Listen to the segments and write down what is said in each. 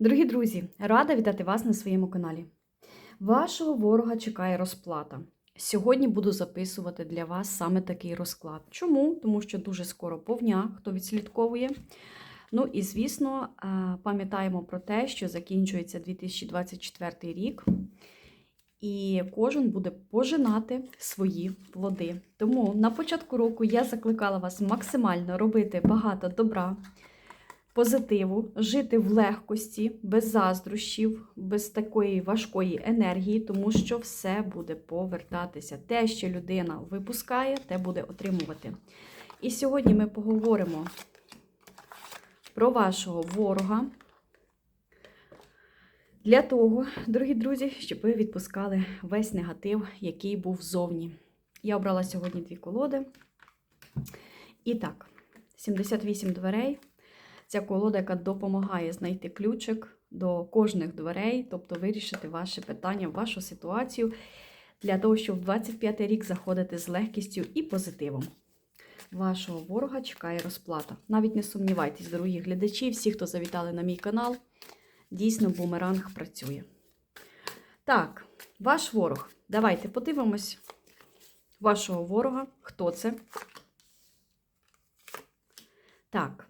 Дорогі друзі, рада вітати вас на своєму каналі. Вашого ворога чекає розплата. Сьогодні буду записувати для вас саме такий розклад. Чому? Тому що дуже скоро повня, хто відслідковує. Ну і звісно, е, пам'ятаємо про те, що закінчується 2024 рік, і кожен буде пожинати свої плоди. Тому на початку року я закликала вас максимально робити багато добра позитиву, жити в легкості, без заздрощів, без такої важкої енергії, тому що все буде повертатися. Те, що людина випускає, те буде отримувати. І сьогодні ми поговоримо про вашого ворога. Для того, дорогі друзі, щоб ви відпускали весь негатив, який був ззовні. Я обрала сьогодні дві колоди. І так, 78 дверей. Ця колода, яка допомагає знайти ключик до кожних дверей, тобто вирішити ваше питання, вашу ситуацію, для того, щоб в 25 рік заходити з легкістю і позитивом. Вашого ворога чекає розплата. Навіть не сумнівайтесь, дорогі глядачі, всі, хто завітали на мій канал, дійсно бумеранг працює. Так, ваш ворог. Давайте подивимось вашого ворога. Хто це? Так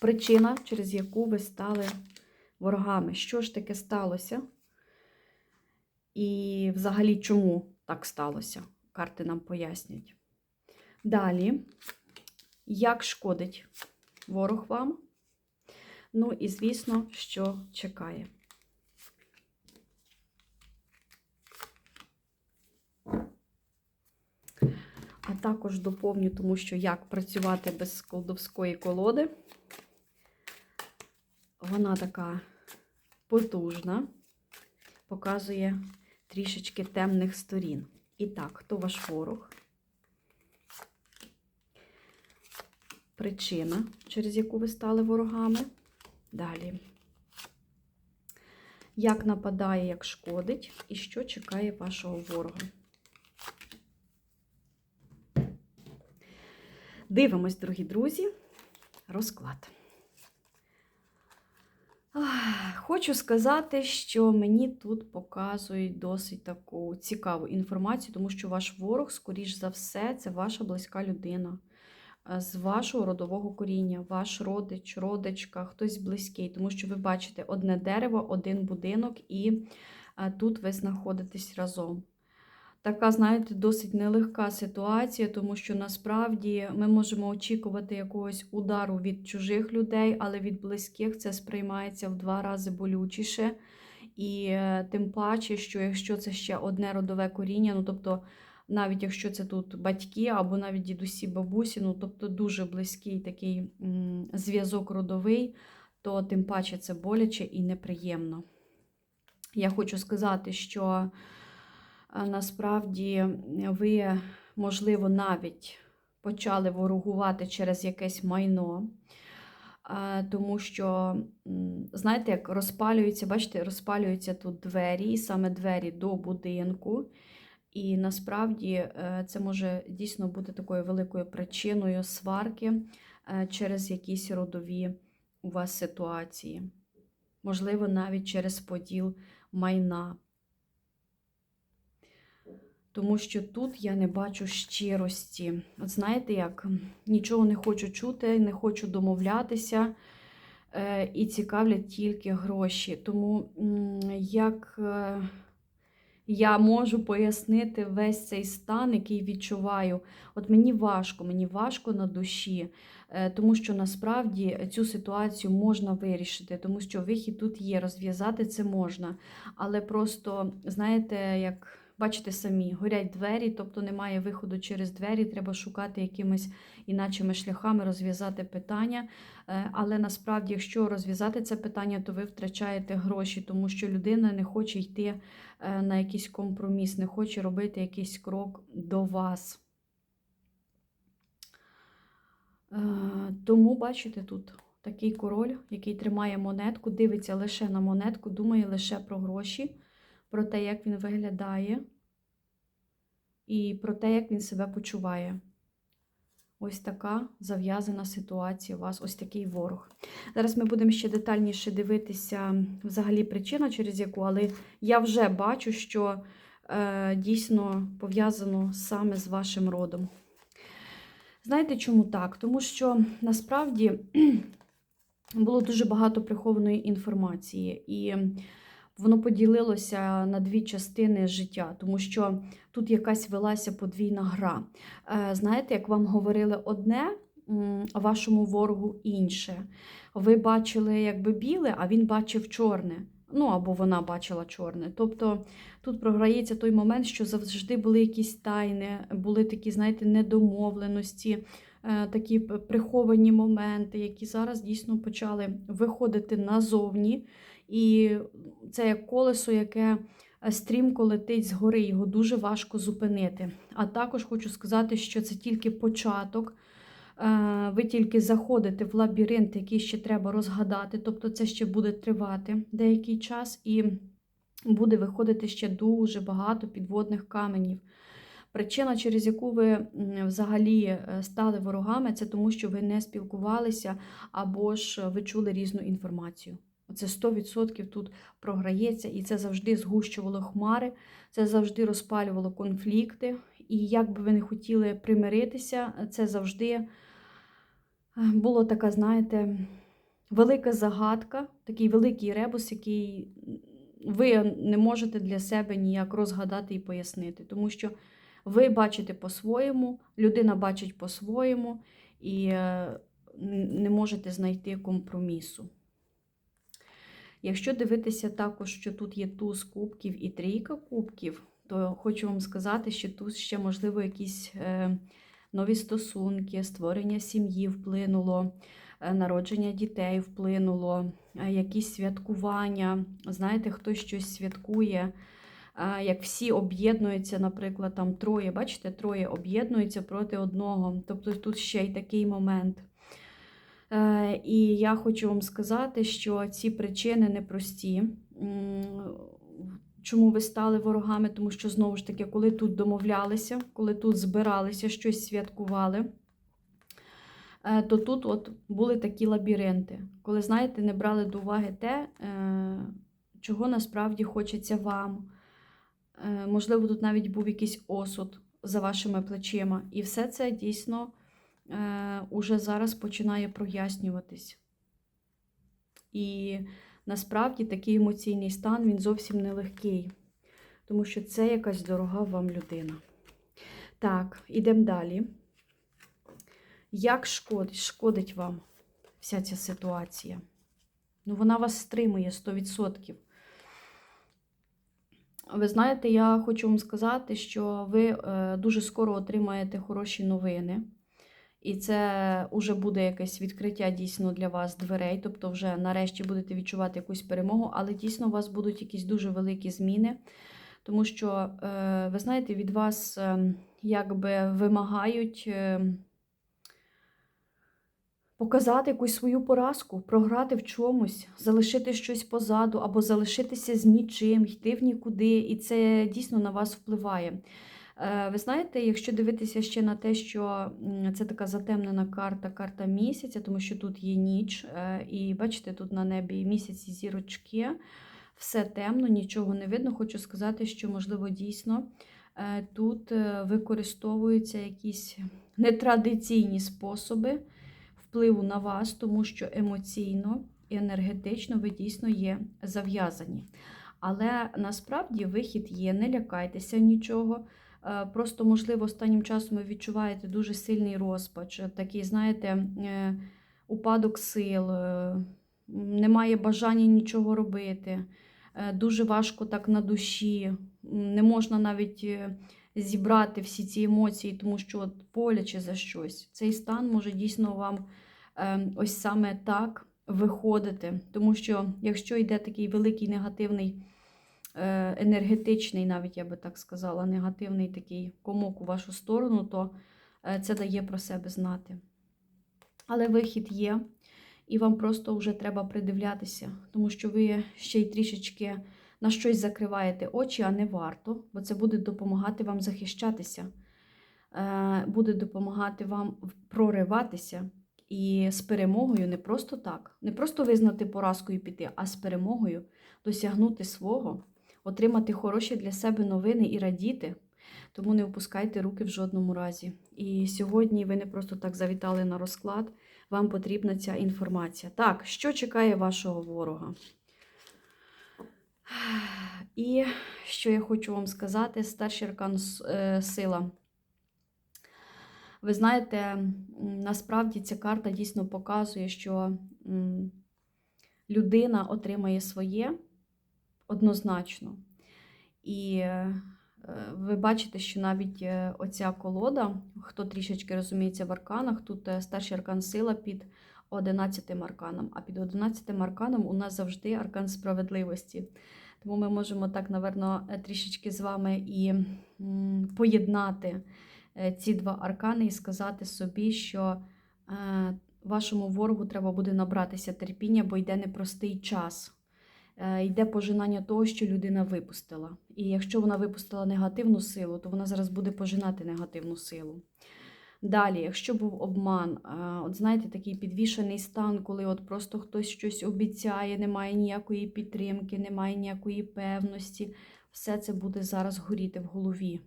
причина, через яку ви стали ворогами. Що ж таке сталося? І взагалі чому так сталося? Карти нам пояснять. Далі, як шкодить ворог вам? Ну і, звісно, що чекає. А також доповню, тому що як працювати без колдовської колоди. Вона така потужна, показує трішечки темних сторін. І так, хто ваш ворог? Причина, через яку ви стали ворогами. Далі. Як нападає, як шкодить, і що чекає вашого ворога. Дивимось, дорогі друзі, розклад. Хочу сказати, що мені тут показують досить таку цікаву інформацію, тому що ваш ворог, скоріш за все, це ваша близька людина е, з вашого родового коріння, ваш родич, родичка, хтось близький, тому що ви бачите одне дерево, один будинок, і е, тут ви знаходитесь разом така, знаєте, досить нелегка ситуація, тому що насправді ми можемо очікувати якогось удару від чужих людей, але від близьких це сприймається в два рази болючіше. І е, тим паче, що якщо це ще одне родове коріння, ну тобто, навіть якщо це тут батьки або навіть дідусі, бабусі, ну тобто дуже близький такий зв'язок родовий, то тим паче це боляче і неприємно. Я хочу сказати, що насправді ви, можливо, навіть почали ворогувати через якесь майно. Тому що, знаєте, як розпалюються, бачите, розпалюються тут двері, і саме двері до будинку. І насправді е, це може дійсно бути такою великою причиною сварки е, через якісь родові у вас ситуації. Можливо, навіть через поділ майна тому що тут я не бачу щирості. От знаєте, як нічого не хочу чути, не хочу домовлятися е, і цікавлять тільки гроші. Тому як е, я можу пояснити весь цей стан, який відчуваю. От мені важко, мені важко на душі, е, тому що насправді цю ситуацію можна вирішити, тому що вихід тут є, розв'язати це можна. Але просто, знаєте, як. Бачите самі, горять двері, тобто немає виходу через двері, треба шукати якимись іначими шляхами розв'язати питання. Е, але насправді, якщо розв'язати це питання, то ви втрачаєте гроші, тому що людина не хоче йти е, на якийсь компроміс, не хоче робити якийсь крок до вас. Е, тому, бачите, тут такий король, який тримає монетку, дивиться лише на монетку, думає лише про гроші про те, як він виглядає, і про те, як він себе почуває. Ось така зав'язана ситуація у вас, ось такий ворог. Зараз ми будемо ще детальніше дивитися взагалі причина, через яку, але я вже бачу, що е, дійсно пов'язано саме з вашим родом. Знаєте, чому так? Тому що насправді було дуже багато прихованої інформації, і воно поділилося на дві частини життя, тому що тут якась велася подвійна гра. Е, Знаєте, як вам говорили одне, вашому ворогу інше. Ви бачили якби біле, а він бачив чорне. Ну, або вона бачила чорне. Тобто тут програється той момент, що завжди були якісь тайни, були такі, знаєте, недомовленості, е, такі приховані моменти, які зараз дійсно почали виходити назовні. І це як колесо, яке е, стрімко летить згори, його дуже важко зупинити. А також хочу сказати, що це тільки початок. Е, Ви тільки заходите в лабіринт, який ще треба розгадати, тобто це ще буде тривати деякий час, і буде виходити ще дуже багато підводних каменів. Причина, через яку ви взагалі е, стали ворогами, це тому, що ви не спілкувалися або ж ви чули різну інформацію. Це 100% тут програється, і це завжди згущувало хмари, це завжди розпалювало конфлікти. І як би ви не хотіли примиритися, це завжди е, було така, знаєте, велика загадка, такий великий ребус, який ви не можете для себе ніяк розгадати і пояснити. Тому що ви бачите по-своєму, людина бачить по-своєму, і е, не можете знайти компромісу. Якщо дивитися також, що тут є туз кубків і трійка кубків, то хочу вам сказати, що тут ще, можливо, якісь е, нові стосунки, створення сім'ї вплинуло, е, народження дітей вплинуло, е, якісь святкування. Знаєте, хтось щось святкує. Як всі об'єднуються, наприклад, там троє, бачите, троє об'єднуються проти одного. Тобто тут ще й такий момент. Е, І я хочу вам сказати, що ці причини непрості. Чому ви стали ворогами? Тому що, знову ж таки, коли тут домовлялися, коли тут збиралися, щось святкували, е, то тут от були такі лабіринти. Коли, знаєте, не брали до уваги те, е, чого насправді хочеться вам. Можливо, тут навіть був якийсь осуд за вашими плечима. І все це дійсно уже зараз починає прояснюватись. І насправді такий емоційний стан він зовсім не легкий, тому що це якась дорога вам людина. Так, ідемо далі. Як шкодить, шкодить вам вся ця ситуація? Ну, вона вас стримує 100%. Ви знаєте, я хочу вам сказати, що ви е, дуже скоро отримаєте хороші новини. І це вже буде якесь відкриття дійсно для вас дверей, тобто вже нарешті будете відчувати якусь перемогу, але дійсно у вас будуть якісь дуже великі зміни, тому що, е, ви знаєте, від вас е, якби вимагають е, показати якусь свою поразку, програти в чомусь, залишити щось позаду, або залишитися з нічим, йти в нікуди, і це дійсно на вас впливає. Е, Ви знаєте, якщо дивитися ще на те, що це така затемнена карта, карта місяця, тому що тут є ніч, е, і бачите, тут на небі місяці зірочки, все темно, нічого не видно. Хочу сказати, що, можливо, дійсно е, тут використовуються якісь нетрадиційні способи впливу на вас, тому що емоційно і енергетично ви дійсно є зав'язані. Але насправді вихід є, не лякайтеся нічого. Е, Просто, можливо, останнім часом ви відчуваєте дуже сильний розпач, е, такий, знаєте, е, упадок сил, немає бажання нічого робити, дуже важко так на душі, не можна навіть зібрати всі ці емоції, тому що от боляче за щось. Цей стан може дійсно вам ось саме так виходити. Тому що якщо йде такий великий негативний енергетичний, навіть я би так сказала, негативний такий комок у вашу сторону, то е, це дає про себе знати. Але вихід є, і вам просто вже треба придивлятися, тому що ви ще й трішечки на щось закриваєте очі, а не варто, бо це буде допомагати вам захищатися. е, буде допомагати вам прориватися і з перемогою не просто так, не просто визнати поразку і піти, а з перемогою досягнути свого, отримати хороші для себе новини і радіти. Тому не опускайте руки в жодному разі. І сьогодні ви не просто так завітали на розклад, вам потрібна ця інформація. Так, що чекає вашого ворога? І що я хочу вам сказати, старший аркан е, сила. Ви знаєте, насправді ця карта дійсно показує, що людина отримає своє однозначно. І е, ви бачите, що навіть е, оця колода, хто трішечки розуміється в арканах, тут е, старший аркан сила під 11 арканом, а під 11 арканом у нас завжди аркан справедливості. Тому ми можемо так, наверно, е, трішечки з вами і поєднати ці два аркани і сказати собі, що вашому ворогу треба буде набратися терпіння, бо йде непростий час. Е, Йде пожинання того, що людина випустила. І якщо вона випустила негативну силу, то вона зараз буде пожинати негативну силу. Далі, якщо був обман, е, от знаєте, такий підвішений стан, коли от просто хтось щось обіцяє, немає ніякої підтримки, немає ніякої певності, все це буде зараз горіти в голові.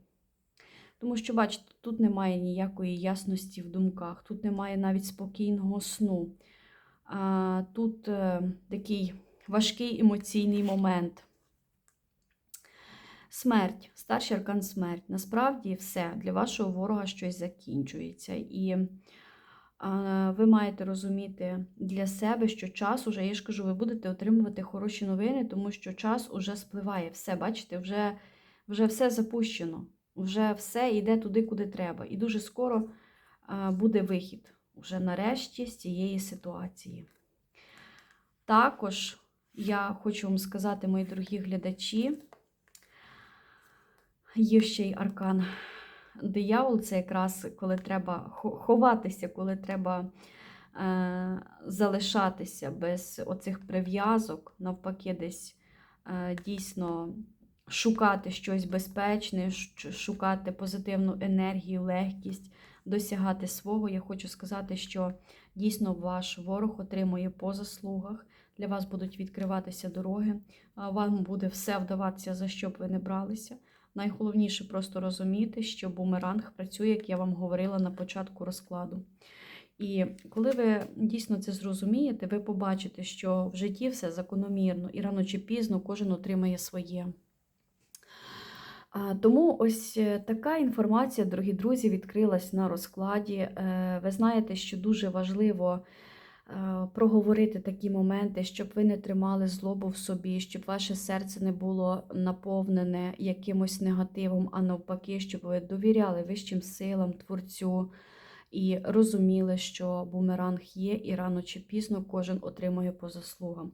Тому що, бачите, тут немає ніякої ясності в думках, тут немає навіть спокійного сну. Тут е, такий важкий емоційний момент. Смерть, старший аркан смерть. Насправді все для вашого ворога щось закінчується. І ви маєте розуміти для себе, що час уже, я ж кажу, ви будете отримувати хороші новини, тому що час уже спливає. Все, бачите, вже, вже все запущено, вже все йде туди, куди треба. І дуже скоро буде вихід уже нарешті з цієї ситуації. Також я хочу вам сказати, мої дорогі глядачі, є ще й аркан диявол, це якраз коли треба ховатися, коли треба е, залишатися без оцих прив'язок, навпаки, десь е, дійсно шукати щось безпечне, шукати позитивну енергію, легкість, досягати свого. Я хочу сказати, що дійсно ваш ворог отримує по заслугах. Для вас будуть відкриватися дороги, вам буде все вдаватися, за що б ви не бралися. Найголовніше просто розуміти, що бумеранг працює, як я вам говорила на початку розкладу. І коли ви дійсно це зрозумієте, ви побачите, що в житті все закономірно, і рано чи пізно кожен отримає своє. Тому ось е, така інформація, дорогі друзі, відкрилась на розкладі. Е, Ви знаєте, що дуже важливо проговорити такі моменти, щоб ви не тримали злобу в собі, щоб ваше серце не було наповнене якимось негативом, а навпаки, щоб ви довіряли вищим силам, творцю і розуміли, що бумеранг є, і рано чи пізно кожен отримує по заслугам.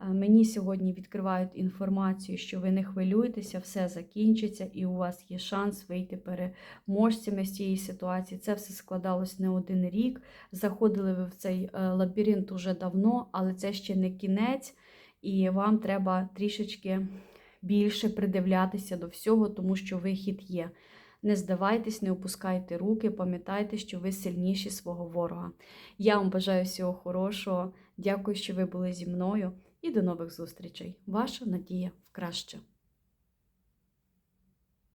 Е, Мені сьогодні відкривають інформацію, що ви не хвилюєтеся, все закінчиться, і у вас є шанс вийти переможцями з цієї ситуації. Це все складалось не один рік. Заходили ви в цей е, лабіринт уже давно, але це ще не кінець, і вам треба трішечки більше придивлятися до всього, тому що вихід є. Не здавайтесь, не опускайте руки, пам'ятайте, що ви сильніші свого ворога. Я вам бажаю всього хорошого. Дякую, що ви були зі мною. І до нових зустрічей. Ваша надія в краще.